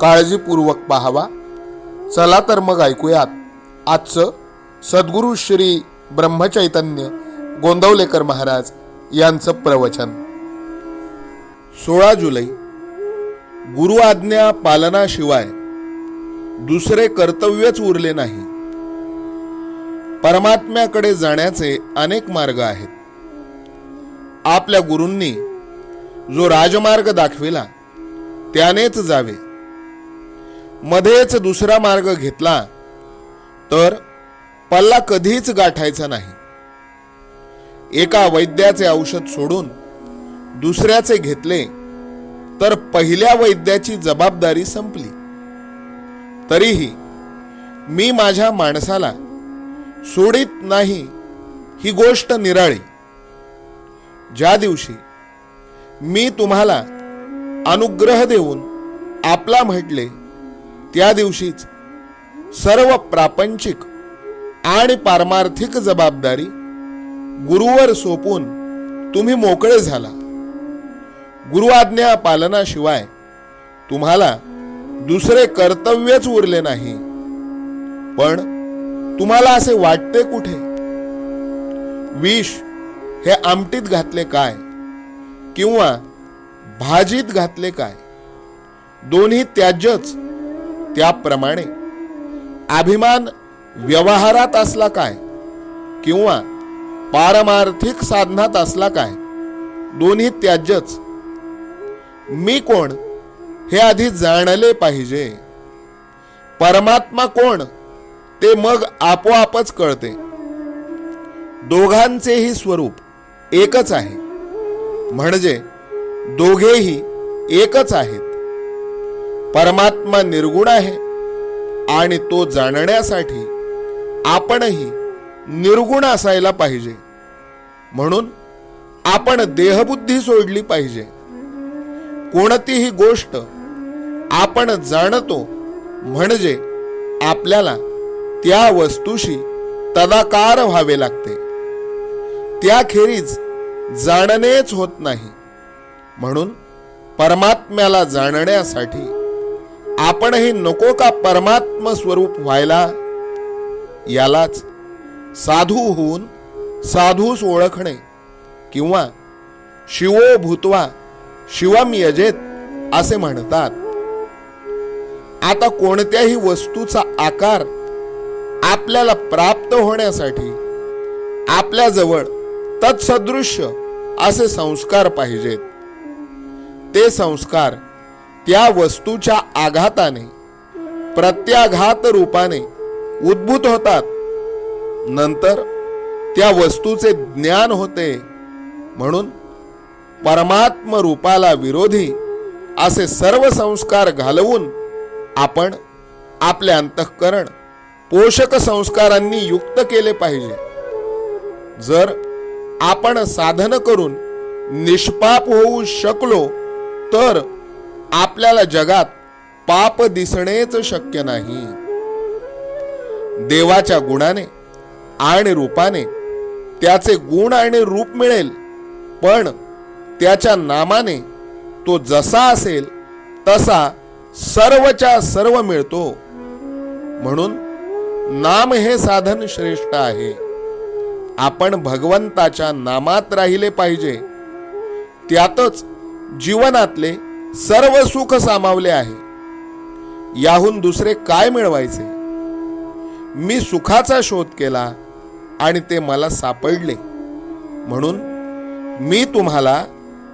काळजीपूर्वक पाहावा. चला तर मग ऐकूयात. आजचं सद्गुरू श्री ब्रह्मचैतन्य गोंदवलेकर महाराज यांचं प्रवचन. सोळा जुलै. गुरु आज्ञा पालनाशिवाय दुसरे कर्तव्यच उरले नाही. परमात्म्याकडे जाण्याचे अनेक मार्ग आहेत. आपल्या गुरूंनी जो राजमार्ग दाखविला त्यानेच जावे. मध्येच दुसरा मार्ग घेतला तर पल्ला कधीच गाठायचा नाही. एका वैद्याचे औषध सोडून दुसऱ्याचे घेतले तर पहिल्या वैद्याची जबाबदारी संपली. तरीही मी माझ्या माणसाला सोडित नाही ही गोष्ट निराळी. ज्या दिवशी मी तुम्हाला अनुग्रह देऊन आपला म्हटले त्या दिवशीच सर्व प्रापंचिक आणि पारमार्थिक जबाबदारी गुरुवर सोपून तुम्ही मोकळे झाला. गुरु आज्ञा पालनाशिवाय तुम्हाला दुसरे कर्तव्यच उरले नाही. पण तुम्हाला असे वाटते कुठे? विष हे आमटीत घातले काय? किंवा भाजीत घातले काय? दोन्ही त्याज्यच त्याप्रमाणे अभिमान व्यवहारात असला काय किंवा पारमार्थिक साधनात असला काय दोन्ही त्याज्यच. मी कोण हे आधी जाणले पाहिजे. परमात्मा कोण ते मग आपोआपच कळते. दोघांचेही स्वरूप एकच आहे. म्हणजे दोघेही एकच आहेत. परमात्मा निर्गुण आहे आणि तो जाणण्यासाठी आपणही निर्गुण असायला पाहिजे. म्हणून आपण देहबुद्धी सोडली पाहिजे. कोणतीही गोष्ट आपण जाणतो म्हणजे आपल्याला त्या वस्तूशी तदाकार व्हावे लागते. त्याखेरीज जाणणेच होत नाही. म्हणून परमात्म्याला जाणण्यासाठी आपणही नको का परमात्म स्वरूप व्हायला? यालाच साधू होऊन साधूस ओळखणे किंवा शिवो भूतवा शिवम यजेत असे म्हणतात. आता कोणत्याही वस्तूचा आकार आपल्याला प्राप्त होण्यासाठी आपल्याजवळ तत्सदृश्य असे संस्कार पाहिजेत. ते संस्कार त्या वस्तूच्या आघाताने प्रत्याघात रूपाने उद्भूत होतात. नंतर त्या वस्तूचे ज्ञान होते. म्हणून परमात्म रूपाला विरोधी असे सर्व संस्कार घालवून आपण आपले अंतःकरण पोषक संस्कारांनी युक्त केले पाहिजे. जर आपण साधन करून निष्पाप होऊ शकलो तर आपल्याला जगात पाप दिसणेच शक्य नाही. देवाच्या गुणाने आणि रूपाने त्याचे गुण आणि रूप मिळेल पण त्याच्या नामाने तो जसा असेल तसा सर्वच्या सर्व मिळतो. म्हणून नाम हे साधन श्रेष्ठ आहे. आपण भगवंताच्या नामात राहिले पाहिजे. त्यातच जीवनातले सर्व सुख सामावले आहे. याहून दुसरे काय मिळवायचे? मी सुखाचा शोध केला आणि ते मला सापडले. म्हणून मी तुम्हाला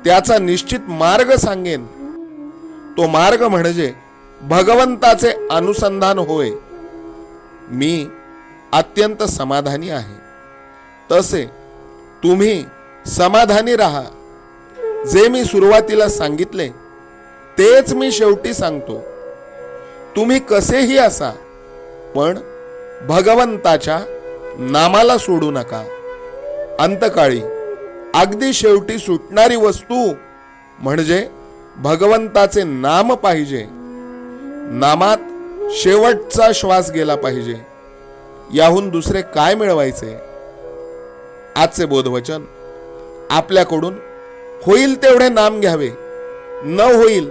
त्याचा निश्चित मार्ग सांगेन. तो मार्ग म्हणजे भगवंताचे अनुसंधान होय. मी अत्यंत समाधानी आहे. तसे तुम्ही समाधानी राहा. जे मी सुरुवातीला सांगितले तेच मी शेवटी सांगतो. तुम्ही कसेही असा पण भगवंताच्या नामाला सोडू नका. अंतकाळी अगदी शेवटी सुटणारी वस्तू म्हणजे भगवंताचे नाम पाहिजे. नामात शेवटचा श्वास गेला पाहिजे. याहून दुसरे काय मिळवायचे? आजचे बोधवचन आपल्याकडून होईल तेवढे नाम घ्यावे. न होईल